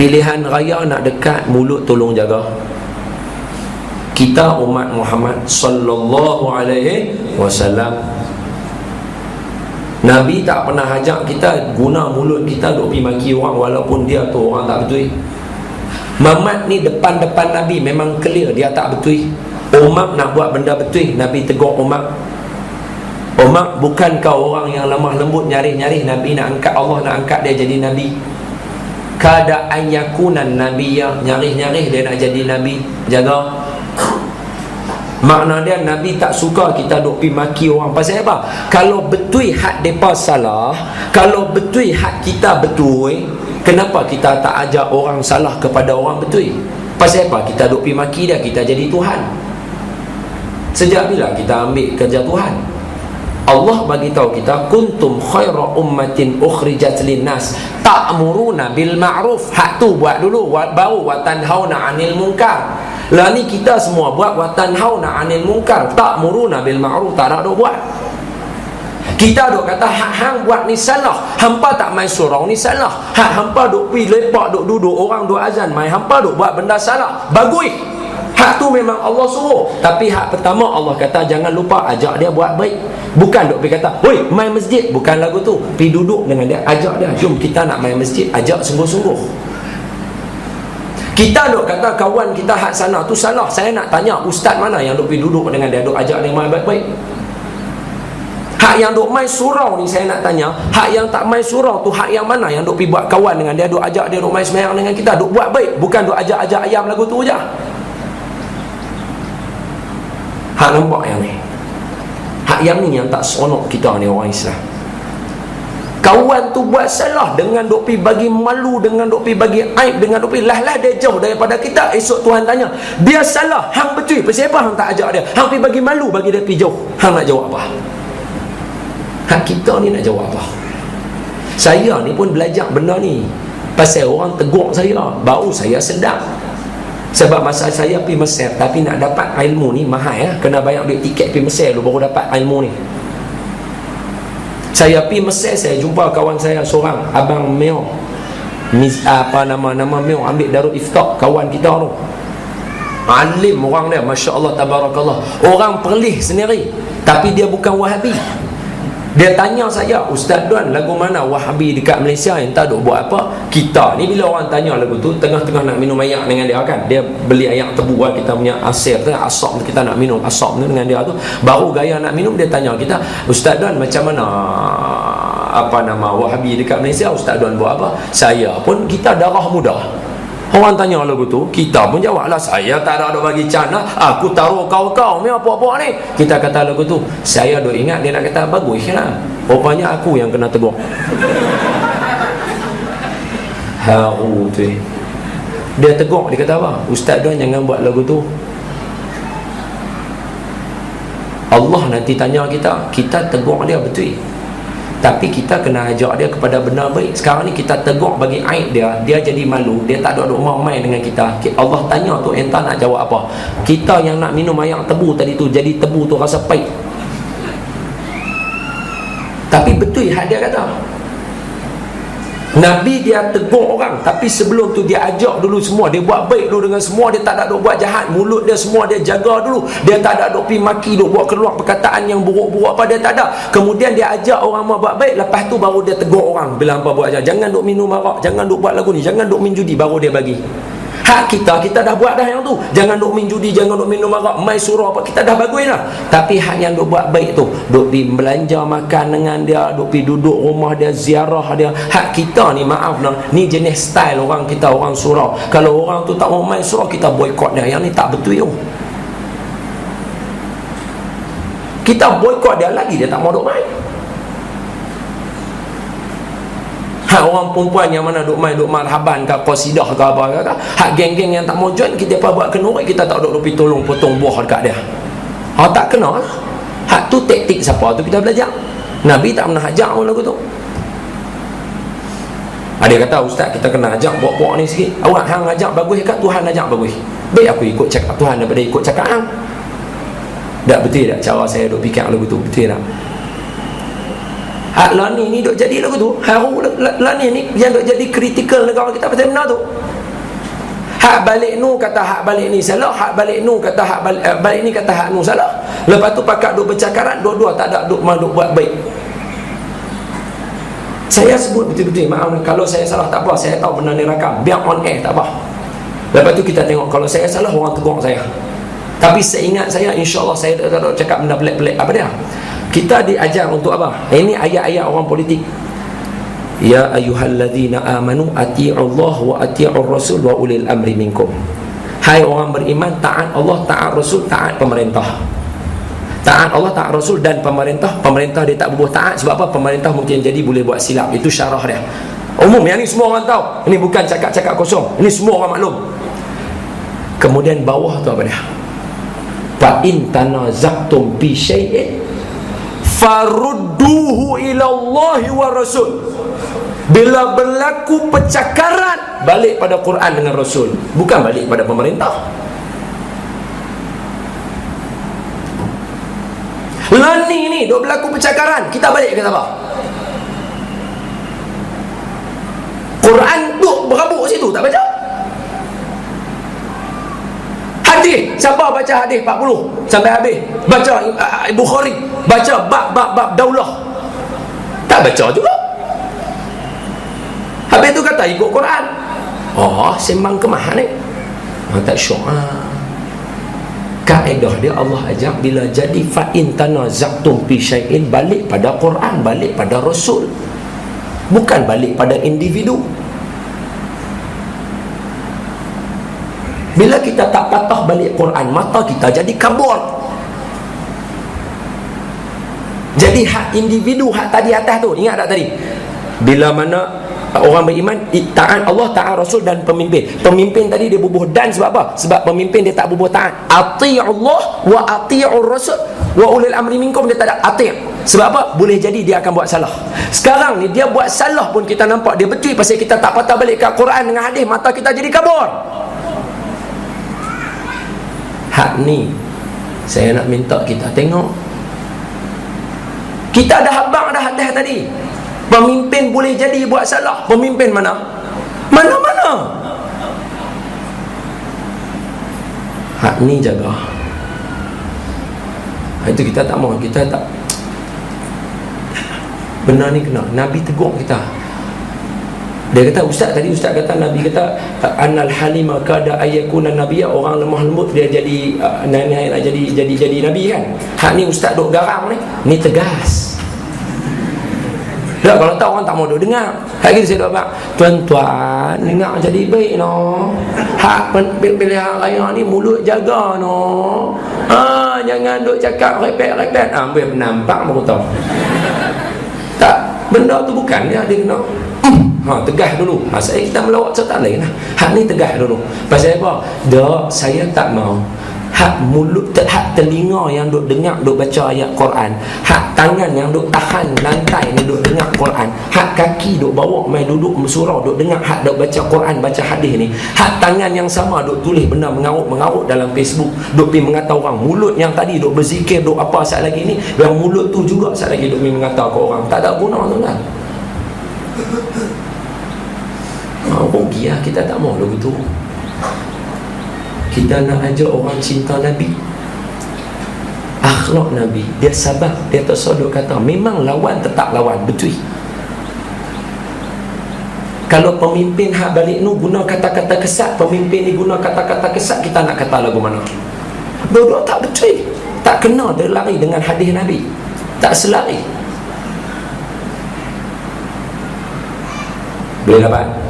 pilihan raya nak dekat mulut tolong jaga kita umat Muhammad sallallahu alaihi wasallam Nabi tak pernah ajak kita guna mulut kita duk pergi maki orang walaupun dia tu orang tak betul. Mamat ni depan-depan Nabi memang clear dia tak betul. Umar nak buat benda betul, Nabi tegur Umar. Umar bukan kau orang yang lemah lembut nyari-nyari Nabi nak angkat Allah nak angkat dia jadi Nabi. Yakunan Nabi yang nyari-nyari dia nak jadi Nabi. Jaga Makna dia Nabi tak suka kita duk pergi maki orang Pasal apa? Kalau betul hak mereka salah Kalau betul hak kita betul Kenapa kita tak ajak orang salah kepada orang betul? Pasal apa? Kita duk pergi maki dia Kita jadi Tuhan Sejak bila kita ambil kerja Tuhan? Allah bagi tahu kita kuntum khaira ummatin ukhrijat linnas. Ta'muruna bil ma'ruf. Hak tu buat dulu baru wa tanhauna 'anil munkar. Lah ni kita semua buat wa tanhauna 'anil munkar. Ta'muruna bil ma'ruf tak ada buat. Kita duk kata hak hang buat ni salah. Hampa tak mai surau ni salah. Hak hampa duk pi lepak duk duduk orang duk azan mai hampa duk buat benda salah. Bagus Hak tu memang Allah suruh. Tapi hak pertama Allah kata Jangan lupa ajak dia buat baik. Bukan duk pergi kata Woi main masjid. Bukan lagu tu. Pergi duduk dengan dia Ajak dia Jom kita nak main masjid. Ajak sungguh-sungguh. Kita duk kata kawan kita hak sana tu salah. Saya nak tanya ustaz mana yang duk pergi duduk dengan dia Duk ajak dia main baik-baik. Hak yang duk main surau ni saya nak tanya Hak yang tak main surau tu hak yang mana yang duk pergi buat kawan dengan dia Duk ajak dia duk main semayang dengan kita Duk buat baik. Bukan duk ajak-ajak ayam lagu tu je Hak nampak yang ni. Hak yang ni yang tak seronok kita ni orang Islam. Kawan tu buat salah dengan duk pi bagi malu dengan duk pi bagi aib dengan duk pi lah lah dia jauh daripada kita. Esok Tuhan tanya dia salah hang betul pasal apa hang tak ajak dia? Hang pi bagi malu bagi dia pi jauh. Hang nak jawab apa? Hak kita ni nak jawab apa? Saya ni pun belajar benda ni. Pasal orang tegur saya baru saya sedar sebab masa saya pergi Mesir Tapi nak dapat ilmu ni mahal ya. Kena bayar duit tiket pergi Mesir Baru dapat ilmu ni. Saya pergi Mesir Saya jumpa kawan saya seorang Abang Meo. Mis, Apa nama Nama Meo Ambil Darul Iftak Kawan kita tu. Alim orang dia Masya Allah Tabarakallah. Orang perlih sendiri Tapi dia bukan wahabi dia tanya saya Ustaz Duan lagu mana Wahabi dekat Malaysia yang tak duk buat apa? Kita ni bila orang tanya lagu tu Tengah-tengah nak minum ayak dengan dia kan. Dia beli ayak tebu lah kita punya asir tu Asap kita nak minum asap tu dengan dia tu. Baru gaya nak minum dia tanya kita Ustaz Duan macam mana Apa nama Wahabi dekat Malaysia Ustaz Duan buat apa? Saya pun kita darah muda Orang tanya lagu tu Kita pun jawab lah Saya tak ada bagi can lah. Aku taruh kau-kau ni apa-apa ni. Kita kata lagu tu Saya duk ingat dia nak kata bagus lah. Rupanya aku yang kena tegur. Haru tu. Dia tegur dia kata apa? Ustaz Don jangan buat lagu tu. Allah nanti tanya kita Kita tegur dia betul tapi kita kena ajak dia kepada benar baik. Sekarang ni kita tegur bagi aib dia dia jadi malu dia tak ada rumah main dengan kita. Allah tanya tu entah nak jawab apa? Kita yang nak minum air tebu tadi tu jadi tebu tu rasa pahit. Tapi betul hak dia kata Nabi dia tegur orang Tapi sebelum tu dia ajak dulu semua. Dia buat baik dulu dengan semua. Dia tak ada duk buat jahat. Mulut dia semua dia jaga dulu. Dia tak ada duk pergi maki Duk buat keluar perkataan yang buruk-buruk apa Dia tak ada Kemudian dia ajak orang mau buat baik. Lepas tu baru dia tegur orang Bila apa buat aja Jangan duk minum arak. Jangan duk buat lagu ni. Jangan duk minum judi. Baru dia bagi Hak kita, kita dah buat dah yang tu. Jangan duk minum judi, jangan duk minum arak Mai surah apa, kita dah bagus lah Tapi hak yang duk buat baik tu Duk pergi belanja makan dengan dia Duk pergi duduk rumah dia, ziarah dia. Hak kita ni, maaf lah Ni jenis style orang kita, orang surau. Kalau orang tu tak mau main surau, kita boykot dia. Yang ni tak betul yo. Kita boykot dia lagi, dia tak mau duk main Hak orang perempuan yang mana duk main duk marhaban ke qasidah ke apa ke Hak geng-geng yang tak mau join kita apa buat kenurik kita tak duk pergi tolong potong buah dekat dia. Ha tak kena. Hak tu taktik siapa tu kita belajar. Nabi tak pernah ajak orang lagu tu. Ada kata ustaz kita kena ajak buat-buat ni sikit. Awak hang ajak bagus ke Tuhan ajak bagus? Baik aku ikut cakap Tuhan daripada ikut cakap hang. Tak betul tak cara saya duk fikir lagu tu? Betul tak? Hak lah ni duk jadi lagu tu. Haru lah ni yang duk jadi kritikal negara kita pasal benar tu. Hak balik nu kata hak balik ni salah hak balik nu kata hak balik, uh, balik ni kata hak nu salah. Lepas tu pakak duk bercakaran dua-dua tak ada duk duk buat baik. Saya sebut betul-betul maaf kalau saya salah tak apa saya tahu benda ni rakam. Biar on air tak apa. Lepas tu kita tengok kalau saya salah orang tegur saya. Tapi seingat saya insyaAllah saya tak ada cakap benda pelik-pelik apa dia kita diajar untuk apa ini ayat-ayat orang politik Ya ayyuhalladzina amanu Allah wa ati'u Rasul wa ulil amri minkum. Hai orang beriman, taat Allah, taat Rasul, taat pemerintah. Taat Allah, taat Rasul dan pemerintah. Pemerintah dia tak berbuat taat sebab apa? Pemerintah mungkin jadi boleh buat silap. Itu syarah dia. Umum yang ni semua orang tahu. Ini bukan cakap-cakap kosong. Ini semua orang maklum. Kemudian bawah tu apa dia? Fa in tanazaqtum bi syai'in farudduhu ila Allah wa Rasul. Bila berlaku percakaran balik pada Quran dengan Rasul. Bukan balik pada pemerintah. Lani ni duk berlaku percakaran kita balik ke apa Quran tu berabuk situ tak baca hadis. Siapa baca hadis 40 sampai habis. Baca uh, Bukhari. Baca bab bab bab daulah. Tak baca juga. Habis tu kata ikut Quran. Oh sembang kemah ni. Oh, tak syok ah. kaedah dia Allah ajak bila jadi fa'in tanazaktum fi syai'in balik pada Quran balik pada Rasul. Bukan balik pada individu bila kita tak patah balik Quran mata kita jadi kabur. Jadi hak individu hak tadi atas tu ingat tak tadi? Bila mana orang beriman taat Allah taat Rasul dan pemimpin. Pemimpin tadi dia bubuh dan sebab apa? Sebab pemimpin dia tak bubuh taat. Ati Allah wa ati Rasul wa ulil amri minkum dia tak ada ati. Sebab apa? Boleh jadi dia akan buat salah. Sekarang ni dia buat salah pun kita nampak dia betul pasal kita tak patah balik ke Quran dengan hadis mata kita jadi kabur hak ni saya nak minta kita tengok. Kita dah habang dah hadis tadi. Pemimpin boleh jadi buat salah. Pemimpin mana? Mana-mana. Hak ni jaga. Itu kita tak mau kita tak benar ni kena. Nabi tegur kita dia kata ustaz tadi ustaz kata nabi kata anal halima kada ayakuna nabiyya. Orang lemah lembut dia jadi uh, nak, nak jadi jadi jadi nabi kan? Hak ni ustaz duk garang ni ni tegas. Tak kalau tahu orang tak mau dengar. Hak gitu saya duk tuan-tuan dengar jadi baik no. Hak pilihan raya ni mulut jaga no. Ha, jangan duk cakap repet-repet ambil ah, nampak baru tahu tak benda tu bukan dia dia kena Ha, tegah dulu. Ha, saya kita melawat serta lain lah. Hak ni tegah dulu. Pasal apa? Dak, saya tak mau. Hak mulut, hak telinga yang duk dengar, duk baca ayat Quran. Hak tangan yang duk tahan lantai ni duk dengar Quran. Hak kaki duk bawa main duduk surau duk dengar hak duk baca Quran, baca hadis ni. Hak tangan yang sama duk tulis benda mengarut-mengarut dalam Facebook. Duk pergi mengata orang. Mulut yang tadi duk berzikir, duk apa saat lagi ni. Yang mulut tu juga saat lagi duk pergi mengata ke orang. Tak ada guna tu kan ha, rugi lah kita tak mau begitu kita nak ajak orang cinta Nabi. Akhlak Nabi dia sabar dia tak sodok kata memang lawan tetap lawan? Betul. Kalau pemimpin hak balik nu guna kata-kata kesat pemimpin ni guna kata-kata kesat kita nak kata lagu mana? Dua-dua tak betul. Tak kena dia lari dengan hadis Nabi. Tak selari. Boleh dapat